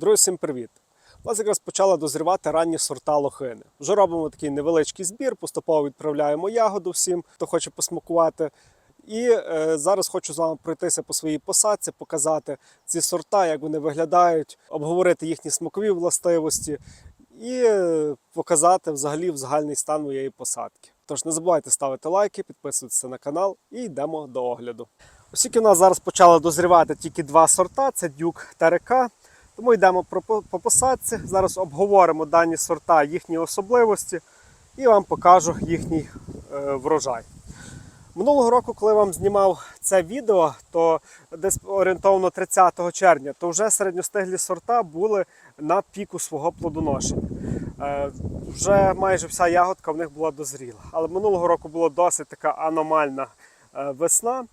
Друзі, всім привіт! У нас якраз почала дозрівати ранні сорта лохини. Вже робимо такий невеличкий збір, поступово відправляємо ягоду всім, хто хоче посмакувати. І е, зараз хочу з вами пройтися по своїй посадці, показати ці сорта, як вони виглядають, обговорити їхні смакові властивості і е, показати взагалі загальний стан моєї посадки. Тож не забувайте ставити лайки, підписуватися на канал і йдемо до огляду. Оскільки у нас зараз почали дозрівати тільки два сорта: це дюк та река. Тому йдемо по по посадці. Зараз обговоримо дані сорта, їхні особливості і вам покажу їхній е, врожай. Минулого року, коли вам знімав це відео, то десь орієнтовно 30 червня, то вже середньостиглі сорта були на піку свого плодоношення. Е, вже майже вся ягодка в них була дозріла. Але минулого року була досить така аномальна е, весна.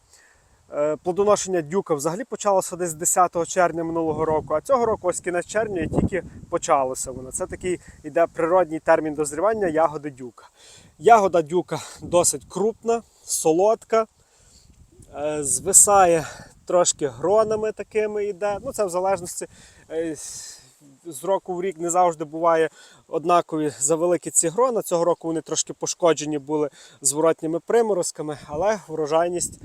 Е, Плодоношення дюка взагалі почалося десь 10 червня минулого року, а цього року ось кінець червня і тільки почалося воно. Це такий іде природній термін дозрівання ягоди дюка. Ягода дюка досить крупна, солодка, е, звисає трошки гронами такими йде. Ну, це в залежності е, з року в рік не завжди буває однакові завеликі ці грона. Цього року вони трошки пошкоджені були зворотніми приморозками, але врожайність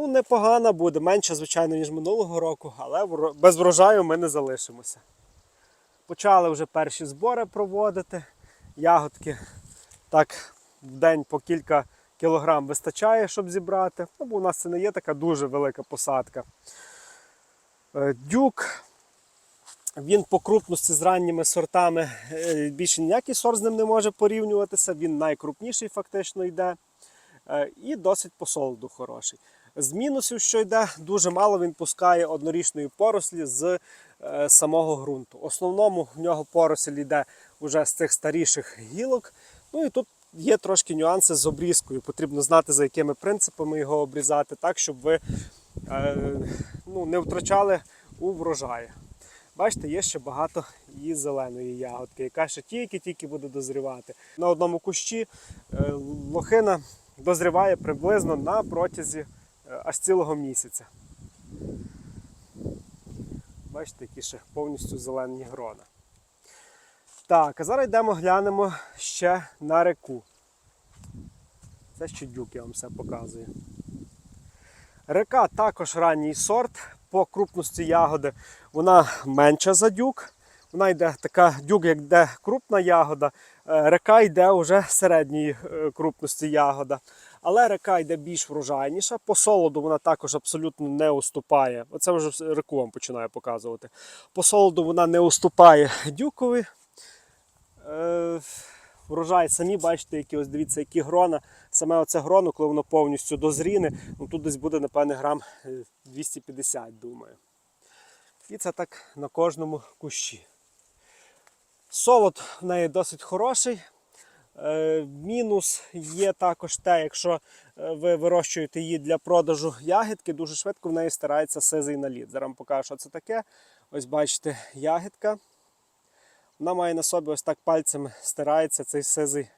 ну, непогана буде, менша, звичайно, ніж минулого року, але без врожаю ми не залишимося. Почали вже перші збори проводити. Ягодки так в день по кілька кілограм вистачає, щоб зібрати. Ну, бо у нас це не є така дуже велика посадка. Е, Дюк. Він по крупності з ранніми сортами е, більше ніякий сорт з ним не може порівнюватися. Він найкрупніший фактично йде. Е, І досить по солоду хороший. З мінусів, що йде, дуже мало він пускає однорічної порослі з е, самого ґрунту. В основному в нього поросль йде вже з цих старіших гілок. Ну і тут є трошки нюанси з обрізкою. Потрібно знати, за якими принципами його обрізати, так, щоб ви е, ну, не втрачали у врожаї. Бачите, є ще багато її зеленої ягодки, яка ще тільки-тільки буде дозрівати. На одному кущі е, лохина дозріває приблизно на протязі аж цілого місяця. Бачите, які ще повністю зелені грона. Так, а зараз йдемо глянемо ще на реку. Це ще дюк, я вам все показую. Река також ранній сорт. По крупності ягоди вона менша за дюк. Вона йде така дюк, як йде крупна ягода. Е, Река йде вже середньої е, крупності ягода. Але река йде більш врожайніша. По солоду вона також абсолютно не уступає. Оце вже реку вам починаю показувати. По солоду вона не уступає дюкові. Е, Врожай самі бачите, які ось дивіться, які грона. Саме оце гроно, коли воно повністю дозріне, ну тут десь буде, напевне, грам е, 250, думаю. І це так на кожному кущі. Солод в неї досить хороший. Е, Мінус є також те, якщо е, ви вирощуєте її для продажу ягідки, дуже швидко в неї старається сизий наліт. Зараз вам покажу, що це таке. Ось бачите, ягідка. Вона має на собі ось так пальцями стирається цей сизий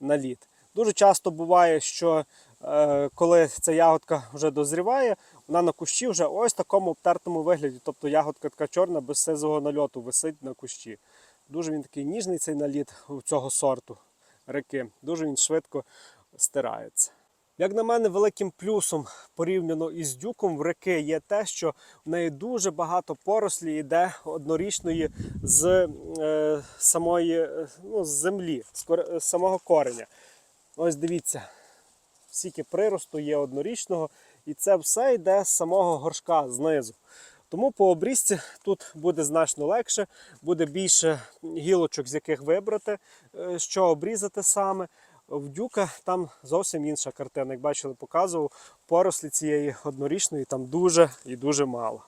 наліт. Дуже часто буває, що е, коли ця ягодка вже дозріває, вона на кущі вже ось в такому обтертому вигляді. Тобто ягодка така чорна без сизого нальоту висить на кущі. Дуже він такий ніжний цей наліт у цього сорту реки. Дуже він швидко стирається. Як на мене, великим плюсом порівняно із дюком в реки є те, що в неї дуже багато порослі йде однорічної з е, самої е, ну, з землі, з, кор- з самого кореня. Ось дивіться, скільки приросту є однорічного, і це все йде з самого горшка знизу. Тому по обрізці тут буде значно легше, буде більше гілочок, з яких вибрати, е, що обрізати саме. В дюка там зовсім інша картина. Як бачили, показував, порослі цієї однорічної там дуже і дуже мало.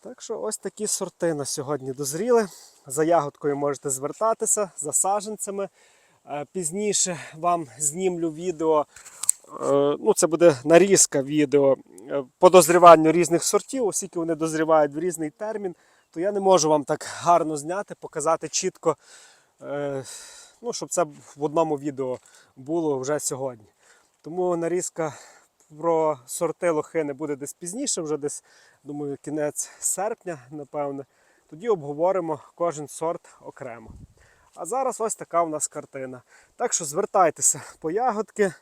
Так що ось такі сорти на сьогодні дозріли. За ягодкою можете звертатися, за саджанцями. Е, Пізніше вам знімлю відео. Е, Ну, це буде нарізка відео е, по дозріванню різних сортів, оскільки вони дозрівають в різний термін, то я не можу вам так гарно зняти, показати чітко, е, ну, щоб це в одному відео було вже сьогодні. Тому нарізка про сорти лохини буде десь пізніше, вже десь, думаю, кінець серпня, напевне. Тоді обговоримо кожен сорт окремо. А зараз ось така у нас картина. Так що звертайтеся по ягодки,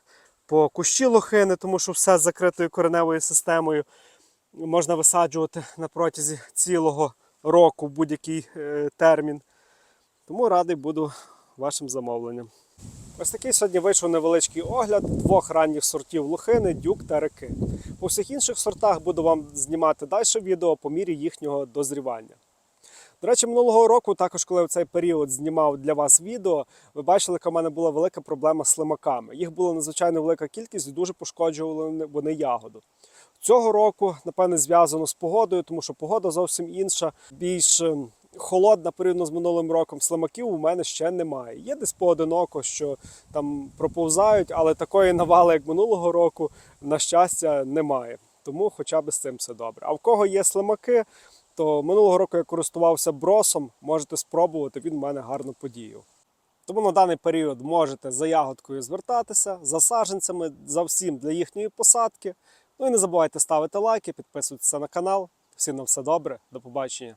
по кущі лохини, тому що все з закритою кореневою системою можна висаджувати на протязі цілого року будь-який е, термін. Тому радий буду вашим замовленням. Ось такий сьогодні вийшов невеличкий огляд двох ранніх сортів лохини, дюк та реки. По всіх інших сортах буду вам знімати далі відео по мірі їхнього дозрівання. До речі, минулого року, також коли в цей період знімав для вас відео, ви бачили, яка в мене була велика проблема з слимаками. Їх була надзвичайно велика кількість і дуже пошкоджували вони- ягоду. Цього року, напевне, зв'язано з погодою, тому що погода зовсім інша, більш ем, холодна порівняно з минулим роком. Слимаків у мене ще немає. Є десь поодиноко, що там проповзають, але такої навали, як минулого року, на щастя, немає. Тому хоча б з цим все добре. А в кого є слимаки, то минулого року я користувався бросом, можете спробувати, він в мене гарно подіяв. Тому на даний період можете за ягодкою звертатися, за саженцями, за всім для їхньої посадки. Ну і не забувайте ставити лайки, підписуватися на канал. Всім на все добре, до побачення.